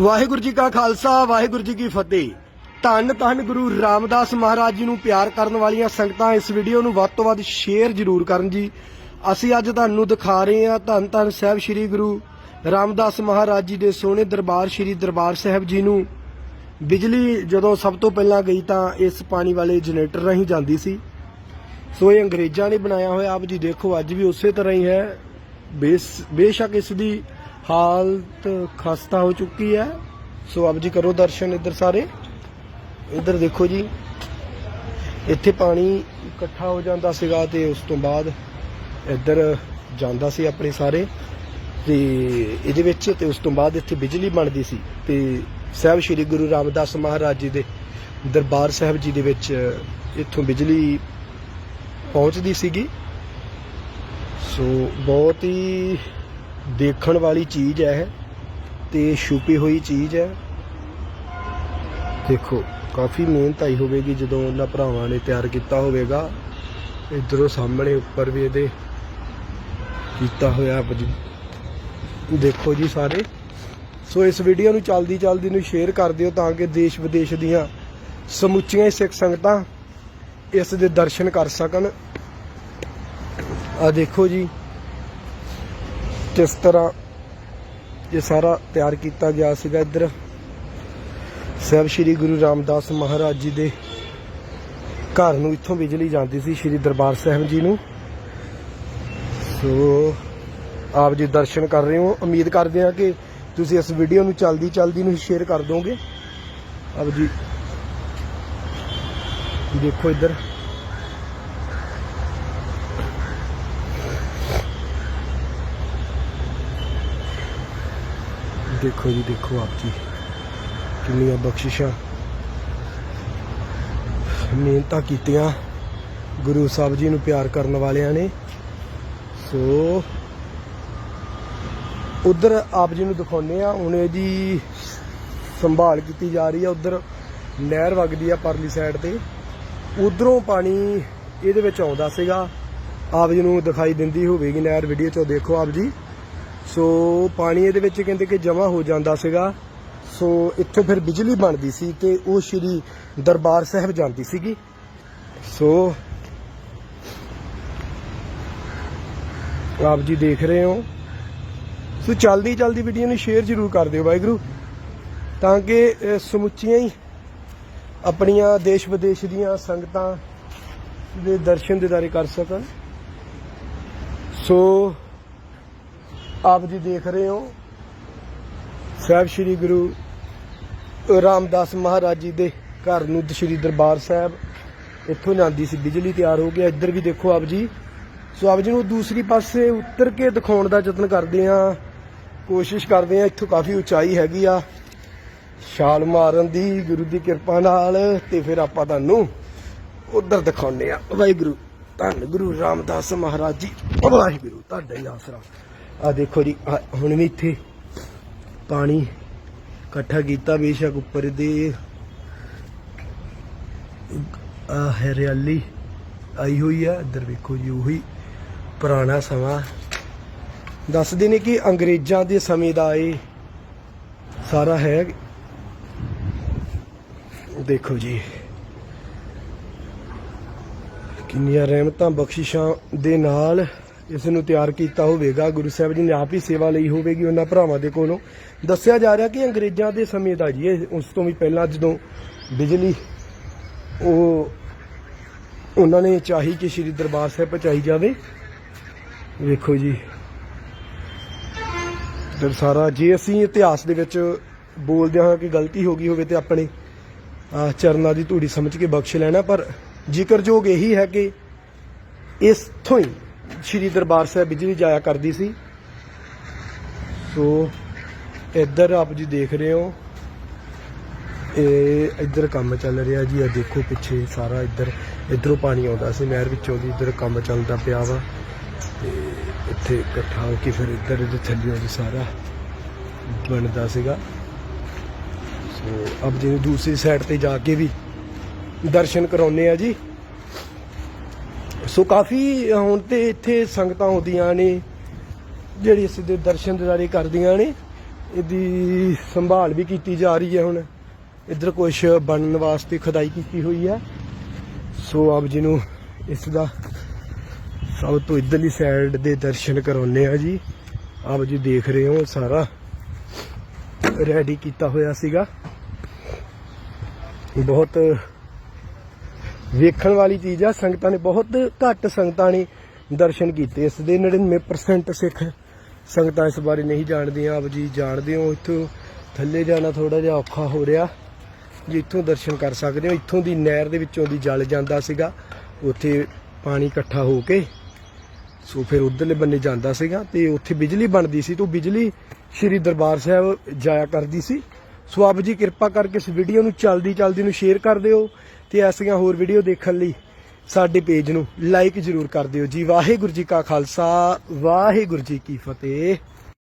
ਵਾਹਿਗੁਰੂ ਜੀ ਕਾ ਖਾਲਸਾ, ਵਾਹਿਗੁਰੂ ਜੀ ਕੀ ਫਤਿਹ। ਧੰਨ ਧੰਨ ਗੁਰੂ ਰਾਮਦਾਸ ਮਹਾਰਾਜ ਜੀ ਨੂੰ ਪਿਆਰ ਕਰਨ ਵਾਲੀਆਂ ਸੰਗਤਾਂ ਇਸ ਵੀਡੀਓ ਨੂੰ ਵੱਧ ਤੋਂ ਵੱਧ ਸ਼ੇਅਰ ਜ਼ਰੂਰ ਕਰਨ ਜੀ। ਅਸੀਂ ਅੱਜ ਤੁਹਾਨੂੰ ਦਿਖਾ ਰਹੇ ਹਾਂ ਧੰਨ ਧੰਨ ਸਾਹਿਬ ਸ੍ਰੀ ਗੁਰੂ ਰਾਮਦਾਸ ਮਹਾਰਾਜ ਜੀ ਦੇ ਸੋਹਣੇ ਦਰਬਾਰ ਸ੍ਰੀ ਦਰਬਾਰ ਸਾਹਿਬ ਜੀ ਨੂੰ। ਬਿਜਲੀ ਜਦੋਂ ਸਭ ਤੋਂ ਪਹਿਲਾਂ ਗਈ ਤਾਂ ਇਸ ਪਾਣੀ ਵਾਲੇ ਜਨਰੇਟਰ ਰਾਹੀਂ ਜਾਂਦੀ ਸੀ। ਸੋ ਇਹ ਅੰਗਰੇਜ਼ਾਂ ਨੇ ਬਣਾਇਆ ਹੋਇਆ। ਆਪ ਜੀ ਦੇਖੋ, ਅੱਜ ਵੀ ਉਸੇ ਤਰ੍ਹਾਂ ਹੀ ਹੈ। ਬੇਸ ਬੇਸ਼ੱਕ ਇਸ ਦੀ ਹਾਲਤ ਖਸਤਾ ਹੋ ਚੁੱਕੀ ਹੈ। ਸੋ ਆਪ ਜੀ ਕਰੋ ਦਰਸ਼ਨ ਇੱਧਰ ਸਾਰੇ। ਇੱਧਰ ਦੇਖੋ ਜੀ, ਇੱਥੇ ਪਾਣੀ ਇਕੱਠਾ ਹੋ ਜਾਂਦਾ ਸੀਗਾ ਤੇ ਉਸ ਤੋਂ ਬਾਅਦ ਇੱਧਰ ਜਾਂਦਾ ਸੀ ਆਪਣੇ ਸਾਰੇ। ਤੇ ਇਹਦੇ ਵਿੱਚ ਤੇ ਉਸ ਤੋਂ ਬਾਅਦ ਇੱਥੇ ਬਿਜਲੀ ਬਣਦੀ ਸੀ ਤੇ ਸਾਹਿਬ ਸ੍ਰੀ ਗੁਰੂ ਰਾਮਦਾਸ ਮਹਾਰਾਜ ਜੀ ਦੇ ਦਰਬਾਰ ਸਾਹਿਬ ਜੀ ਦੇ ਵਿੱਚ ਇੱਥੋਂ ਬਿਜਲੀ ਪਹੁੰਚਦੀ ਸੀਗੀ। ਸੋ ਬਹੁਤ ਹੀ ਦੇਖਣ ਵਾਲੀ ਚੀਜ਼ ਹੈ ਤੇ ਛੁਪੀ ਹੋਈ ਚੀਜ਼ ਹੈ। ਦੇਖੋ, ਕਾਫੀ ਮਿਹਨਤ ਆਈ ਹੋਵੇਗੀ ਜਦੋਂ ਉਹਨਾਂ ਭਰਾਵਾਂ ਨੇ ਤਿਆਰ ਕੀਤਾ ਹੋਵੇਗਾ। ਇਧਰੋਂ ਸਾਹਮਣੇ ਉੱਪਰ ਵੀ ਇਹਦੇ ਕੀਤਾ ਹੋਇਆ ਦੇਖੋ ਜੀ ਸਾਰੇ। ਸੋ ਇਸ ਵੀਡੀਓ ਨੂੰ ਚਲਦੀ ਚਲਦੀ ਨੂੰ ਸ਼ੇਅਰ ਕਰ ਦਿਓ ਤਾਂ ਕਿ ਦੇਸ਼ ਵਿਦੇਸ਼ ਦੀਆਂ ਸਮੁੱਚੀਆਂ ਸਿੱਖ ਸੰਗਤਾਂ ਇਸ ਦੇ ਦਰਸ਼ਨ ਕਰ ਸਕਣ। ਆ ਦੇਖੋ ਜੀ। ਕਿਸ ਤਰ੍ਹਾਂ ਇਹ ਸਾਰਾ ਤਿਆਰ ਕੀਤਾ ਗਿਆ ਸੀਗਾ ਇੱਧਰ? ਸਾਹਿਬ ਸ੍ਰੀ ਗੁਰੂ ਰਾਮਦਾਸ ਮਹਾਰਾਜ ਜੀ ਦੇ ਘਰ ਨੂੰ ਇੱਥੋਂ ਬਿਜਲੀ ਜਾਂਦੀ ਸੀ, ਸ੍ਰੀ ਦਰਬਾਰ ਸਾਹਿਬ ਜੀ ਨੂੰ। ਸੋ, ਆਪ ਜੀ ਦਰਸ਼ਨ ਕਰ ਰਹੇ ਹੋ। ਉਮੀਦ ਕਰਦੇ ਹਾਂ ਕਿ ਤੁਸੀਂ ਇਸ ਵੀਡੀਓ ਨੂੰ ਚਲਦੀ ਚਲਦੀ ਨੂੰ ਸ਼ੇਅਰ ਕਰ ਦੋਗੇ। ਆਪ ਜੀ, ਦੇਖੋ ਇੱਧਰ। ਦੇਖੋ ਜੀ, ਦੇਖੋ ਆਪ ਜੀ। ਕਿੰਨੀਆਂ ਬਖਸ਼ਿਸ਼ਾਂ। ਮਿਹਨਤਾਂ ਕੀਤੀਆਂ ਗੁਰੂ ਸਾਹਿਬ ਜੀ ਨੂੰ ਪਿਆਰ ਕਰਨ ਵਾਲਿਆਂ ਨੇ। ਸੋ, ਉਧਰ ਆਪ ਜੀ ਨੂੰ ਦਿਖਾਉਨੇ ਆ ਹੁਣ ਇਹਦੀ ਸੰਭਾਲ ਕੀਤੀ ਜਾ ਰਹੀ ਆ। ਉਧਰ ਨਹਿਰ ਵਗਦੀ ਆ ਪਰਲੀ ਸਾਈਡ ਤੇ। ਉਧਰੋਂ ਪਾਣੀ ਇਹਦੇ ਵਿੱਚ ਆਉਂਦਾ ਸੀਗਾ। ਆਪ ਜੀ ਨੂੰ ਦਿਖਾਈ ਦਿੰਦੀ ਹੋਵੇਗੀ ਨਹਿਰ ਵੀਡੀਓ ਚੋਂ। ਦੇਖੋ ਆਪ ਜੀ। ਸੋ ਪਾਣੀ ਇਹਦੇ ਵਿੱਚ ਕਹਿੰਦੇ ਕਿ ਜਮਾ ਹੋ ਜਾਂਦਾ ਸੀਗਾ। ਸੋ ਇੱਥੋਂ ਫਿਰ ਬਿਜਲੀ ਬਣਦੀ ਸੀ ਤੇ ਉਹ ਸ਼੍ਰੀ ਦਰਬਾਰ ਸਾਹਿਬ ਜਾਂਦੀ ਸੀਗੀ। ਸੋ ਆਪ ਜੀ ਦੇਖ ਰਹੇ ਹੋ। ਸੋ ਚਲਦੀ ਚਲਦੀ ਵੀਡੀਓ ਨੂੰ ਸ਼ੇਅਰ ਜ਼ਰੂਰ ਕਰ ਦਿਓ ਵਾਹਿਗੁਰੂ। ਤਾਂ ਕਿ ਸਮੁੱਚੀਆਂ ਹੀ ਆਪਣੀਆਂ ਦੇਸ਼ ਵਿਦੇਸ਼ ਦੀਆਂ ਸੰਗਤਾਂ ਦੇ ਦਰਸ਼ਨ ਦਿਦਾਰੇ ਕਰ ਸਕਣ। ਸੋ ਆਪ ਜੀ ਦੇਖ ਰਹੇ ਹੋ। ਸਾਹਿਬ ਸ੍ਰੀ ਗੁਰੂ ਰਾਮਦਾਸ ਮਹਾਰਾਜ ਜੀ ਦੇ ਘਰ ਨੂੰ ਸ੍ਰੀ ਦਰਬਾਰ ਸਾਹਿਬ ਇੱਥੋਂ ਜਾਂਦੀ ਸੀ। ਬਿਜਲੀ ਤਿਆਰ ਹੋ ਗਿਆ। ਇੱਧਰ ਵੀ ਦੇਖੋ ਆਪ ਜੀ। ਸੋ ਆਪ ਜੀ ਨੂੰ ਦੂਸਰੀ ਪਾਸੇ ਉੱਤਰ ਕੇ ਦਿਖਾਉਣ ਦਾ ਯਤਨ ਕਰਦੇ ਆ ਕੋਸ਼ਿਸ਼ ਕਰਦੇ ਆ ਇੱਥੋਂ ਕਾਫੀ ਉਚਾਈ ਹੈਗੀ ਆ। ਛਾਲ ਮਾਰਨ ਦੀ ਗੁਰੂ ਦੀ ਕਿਰਪਾ ਨਾਲ ਤੇ ਫਿਰ ਆਪਾਂ ਤੁਹਾਨੂੰ ਉਧਰ ਦਿਖਾਉਂਦੇ ਆ ਵਾਹਿਗੁਰੂ। ਧੰਨ ਗੁਰੂ ਰਾਮਦਾਸ ਮਹਾਰਾਜ ਜੀ। ਵਾਹਿਗੁਰੂ। ਤੁਹਾਡਾ ਹੀ ਆਸਰਾ। ਆ ਦੇਖੋ ਜੀ ਹੁਣ ਵੀ ਇੱਥੇ ਪਾਣੀ ਇਕੱਠਾ ਕੀਤਾ ਬੇਸ਼ੱਕ ਉੱਪਰ ਦੇ। ਆ ਹਰਿਆਲੀ ਆਈ ਹੋਈ ਆ, ਇੱਧਰ ਵੇਖੋ ਜੀ, ਉਹੀ ਪੁਰਾਣਾ ਸਮਾਂ। ਦੱਸਦੇ ਨੇ ਕਿ ਅੰਗਰੇਜ਼ਾਂ ਦੇ ਸਮੇਂ ਦਾ ਇਹ ਸਾਰਾ ਹੈ। ਦੇਖੋ ਜੀ, ਕਿੰਨੀਆਂ ਰਹਿਮਤਾਂ ਬਖਸ਼ਿਸ਼ਾਂ ਦੇ ਨਾਲ ਇਸ ਨੂੰ ਤਿਆਰ ਕੀਤਾ ਹੋਵੇਗਾ। ਗੁਰੂ ਸਾਹਿਬ ਜੀ ਨੇ ਆਪ ਹੀ ਸੇਵਾ ਲਈ ਹੋਵੇਗੀ ਉਹਨਾਂ ਭਰਾਵਾਂ ਦੇ ਕੋਲੋਂ। ਦੱਸਿਆ ਜਾ ਰਿਹਾ ਕਿ ਅੰਗਰੇਜ਼ਾਂ ਦੇ ਸਮੇਂ ਦਾ ਜੀ, ਇਹ ਉਸ ਤੋਂ ਵੀ ਪਹਿਲਾਂ ਜਦੋਂ ਬਿਜਲੀ ਉਹ ਉਹਨਾਂ ਨੇ ਚਾਹੀ ਕਿ ਸ੍ਰੀ ਦਰਬਾਰ ਸਾਹਿਬ ਪਹੁੰਚਾਈ ਜਾਵੇ। ਵੇਖੋ ਜੀ। ਫਿਰ ਸਾਰਾ ਜੇ ਅਸੀਂ ਇਤਿਹਾਸ ਦੇ ਵਿੱਚ ਬੋਲਦੇ ਹਾਂ ਕਿ ਗਲਤੀ ਹੋ ਗਈ ਹੋਵੇ ਤੇ ਆਪਣੇ ਚਰਨਾਂ ਦੀ ਧੂੜੀ ਸਮਝ ਕੇ ਬਖਸ਼ ਲੈਣਾ, ਪਰ ਜ਼ਿਕਰਯੋਗ ਇਹੀ ਹੈ ਕਿ ਇਸ ਤੋਂ ਹੀ ਸ੍ਰੀ ਦਰਬਾਰ ਸਾਹਿਬ ਬਿਜਲੀ ਜਾਇਆ ਕਰਦੀ ਸੀ। ਸੋ ਇੱਧਰ ਆਪ ਜੀ ਦੇਖ ਰਹੇ ਹੋ। ਇਹ ਇੱਧਰ ਕੰਮ ਚੱਲ ਰਿਹਾ ਜੀ। ਆ ਦੇਖੋ ਪਿੱਛੇ ਸਾਰਾ ਇੱਧਰ, ਇੱਧਰੋਂ ਪਾਣੀ ਆਉਂਦਾ ਸੀ ਨਹਿਰ ਵਿੱਚੋਂ ਦੀ ਇੱਧਰ ਕੰਮ ਚੱਲਦਾ ਪਿਆ ਵਾ। ਤੇ ਇੱਥੇ ਇਕੱਠਾ ਹੋ ਕੇ ਫਿਰ ਇੱਧਰ ਇਹਦੇ ਥੱਲੇ ਜੀ ਸਾਰਾ ਬਣਦਾ ਸੀਗਾ। ਸੋ ਅਬ ਜੀ ਦੂਸਰੀ ਸਾਈਡ ਤੇ ਜਾ ਕੇ ਵੀ ਦਰਸ਼ਨ ਕਰਾਉਨੇ ਆ ਜੀ। ਸੋ ਕਾਫੀ ਹੁਣ ਤੇ ਇੱਥੇ ਸੰਗਤਾਂ ਆਉਂਦੀਆਂ ਨੇ, ਜਿਹੜੀ ਇਸ ਦਰਸ਼ਨ ਦਿਦਾਰੇ ਕਰਦੀਆਂ ਨੇ, ਇਹਦੀ ਸੰਭਾਲ ਵੀ ਕੀਤੀ ਜਾ ਰਹੀ ਹੈ ਹੁਣ। ਇੱਧਰ ਕੁਝ ਬਣਨ ਵਾਸਤੇ ਖੁਦਾਈ ਕੀਤੀ ਹੋਈ ਹੈ। ਸੋ ਆਪ ਜੀ ਨੂੰ ਇਸ ਦਾ ਸਭ ਤੋਂ ਇਧਰਲੀ ਸਾਈਡ ਦੇ ਦਰਸ਼ਨ ਕਰਾਉਨੇ ਆ ਜੀ। ਆਪ ਜੀ ਦੇਖ ਰਹੇ ਹੋ, ਸਾਰਾ ਰੈਡੀ ਕੀਤਾ ਹੋਇਆ ਸੀਗਾ। ਬਹੁਤ ਵੇਖਣ ਵਾਲੀ ਚੀਜ਼ ਆ, ਸੰਗਤਾਂ ਨੇ ਬਹੁਤ ਘੱਟ ਸੰਗਤਾਂ ਨੇ ਦਰਸ਼ਨ ਕੀਤੇ। ਇਸ ਦੇ 99% ਸਿੱਖ ਸੰਗਤਾਂ ਇਸ ਬਾਰੇ ਨਹੀਂ ਜਾਣਦੀਆਂ। ਆਪ ਜੀ ਜਾਣਦੇ ਹੋ, ਇੱਥੋਂ ਥੱਲੇ ਜਾਣਾ ਥੋੜਾ ਜਿਹਾ ਔਖਾ ਹੋ ਰਿਹਾ। ਜੀ ਇੱਥੋਂ ਦਰਸ਼ਨ ਕਰ ਸਕਦੇ ਹੋ, ਇੱਥੋਂ ਦੀ ਨਹਿਰ ਦੇ ਵਿੱਚੋਂ ਦੀ ਜਲ ਜਾਂਦਾ ਸੀਗਾ। ਉੱਥੇ ਪਾਣੀ ਇਕੱਠਾ ਹੋ ਕੇ ਸੋ ਫਿਰ ਉਧਰਲੇ ਬੰਨੇ ਜਾਂਦਾ ਸੀਗਾ ਤੇ ਉੱਥੇ ਬਿਜਲੀ ਬਣਦੀ ਸੀ। ਤੋਂ ਬਿਜਲੀ ਸ਼੍ਰੀ ਦਰਬਾਰ ਸਾਹਿਬ ਜਾਇਆ ਕਰਦੀ ਸੀ। ਸੋ ਆਪ ਜੀ ਕਿਰਪਾ ਕਰਕੇ ਇਸ ਵੀਡੀਓ ਨੂੰ ਚਲਦੀ ਚਲਦੀ ਨੂੰ ਸ਼ੇਅਰ ਕਰ ਦਿਓ ਤੇ ਐਸੀਆਂ ਹੋਰ ਵੀਡੀਓ ਦੇਖਣ ਲਈ ਸਾਡੇ ਪੇਜ ਨੂੰ ਲਾਈਕ ਜ਼ਰੂਰ ਕਰ ਦਿਓ ਜੀ। ਵਾਹਿਗੁਰੂ ਜੀ ਕਾ ਖਾਲਸਾ, ਵਾਹਿਗੁਰੂ ਜੀ ਕੀ ਫਤਿਹ।